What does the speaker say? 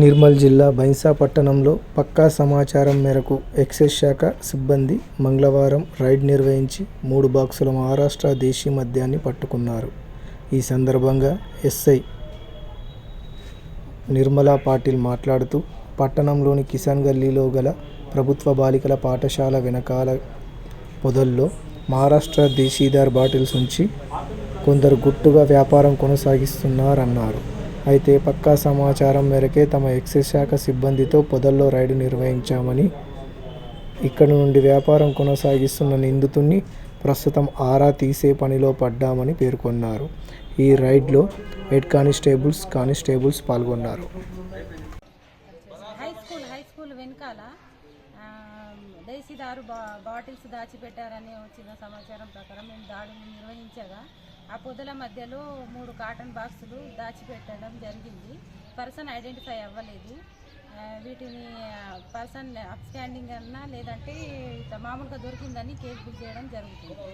నిర్మల్ జిల్లా బైంసా పట్టణంలో పక్కా సమాచారం మేరకు ఎక్సైజ్ శాఖ సిబ్బంది మంగళవారం రైడ్ నిర్వహించి మూడు బాక్సుల మహారాష్ట్ర దేశీ మద్యాన్ని పట్టుకున్నారు. ఈ సందర్భంగా ఎస్ఐ నిర్మలా పాటిల్ మాట్లాడుతూ పట్టణంలోని కిసాన్ గల్లీలో గల ప్రభుత్వ బాలికల పాఠశాల వెనకాల పొదల్లో మహారాష్ట్ర దేశీదార్ బాటిల్స్ ఉంచి కొందరు గుట్టుగా వ్యాపారం కొనసాగిస్తున్నారన్నారు. అయితే పక్కా సమాచారం మేరకే తమ ఎక్సైజ్ శాఖ సిబ్బందితో పొదల్లో రైడ్ నిర్వహించామని ఇక్కడ నుండి వ్యాపారం కొనసాగిస్తున్న నిందితుడిని ప్రస్తుతం ఆరా తీసే పనిలో పడ్డామని పేర్కొన్నారు. ఈ రైడ్లో హెడ్ కానిస్టేబుల్స్ కానిస్టేబుల్స్ పాల్గొన్నారు. దేశీదారు బా బాటిల్స్ దాచిపెట్టారని వచ్చిన సమాచారం ప్రకారం మేము దాడిని నిర్వహించగా ఆ పొదల మధ్యలో మూడు కాటన్ బాక్సులు దాచిపెట్టడం జరిగింది. పర్సన్ ఐడెంటిఫై అవ్వలేదు. వీటిని పర్సన్ అప్స్టాండింగ్ అన్నా లేదంటే మామూలుగా దొరికిందని కేసు బుక్ చేయడం జరుగుతుంది.